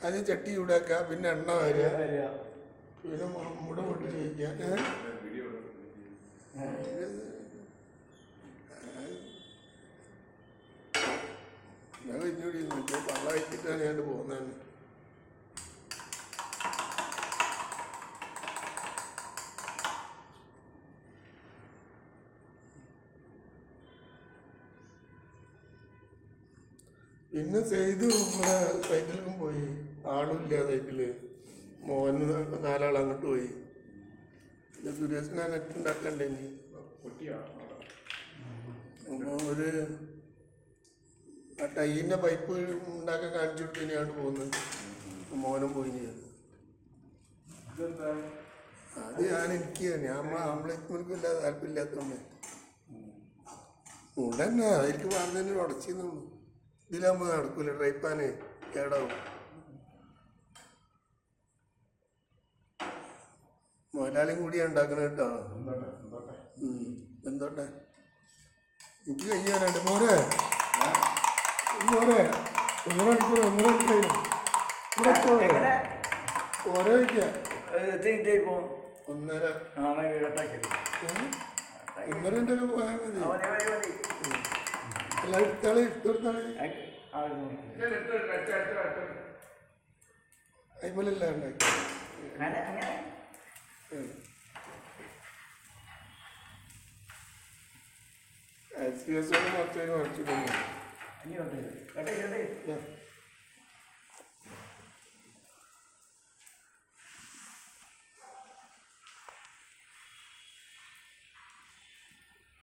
അത് ചട്ടി ചൂടാക്ക പിന്നെ എണ്ണ വരിക പിന്നെ മുട പൊട്ടി ചോദിക്കാൻ ഞാൻ ഇഞ്ഞൂടി പള്ള വയ്ക്കിട്ടാണ് ഞാൻ പോകുന്നത് പിന്നെ ചെയ്ത്. നമ്മളെ സൈറ്റിലും പോയി. ആളുമില്ല സൈറ്റിൽ മോന് നാലാൾ അങ്ങോട്ട് പോയി. പിന്നെ സുരേഷിനെ നെറ്റ് ഉണ്ടാക്കണ്ടേ ഇനി ഒരു ആ ടൈന്റെ പൈപ്പ് ഉണ്ടാക്കാൻ കാണിച്ചു കൊടുത്ത് അങ്ങോട്ട് പോകുന്നത് മോനും പോയി അത് ഞാൻ എനിക്ക് ഞാൻ ആംബ്ലേറ്റ് മിൽക്ക് ഇല്ലാതെ താല്പര്യമില്ലാത്തതുകൊണ്ട്. ഉടനെ അതിലേക്ക് പറഞ്ഞതിന് ഉടച്ചിന്നുള്ളൂ ഇതിലാകുമ്പോൾ നടക്കൂല. ഡ്രൈപ്പാന് കേടാവും. മുതലാളിയും കൂടിയാണ് ഉണ്ടാക്കണ കേട്ടോ. ഉം. എന്തോട്ടെ? എനിക്ക് കഴിയാനുണ്ട് മോനെ. മോനെ ഒന്നര മണിക്കൂർ ഒന്നര മണിക്കൂർ ഓരോ ഒന്നര. ഒന്നര പോയാൽ മതി. അയിമലല്ല ഉണ്ടാക്കി എസ് പി എസ് കുറച്ച് മറിച്ചിടുന്നു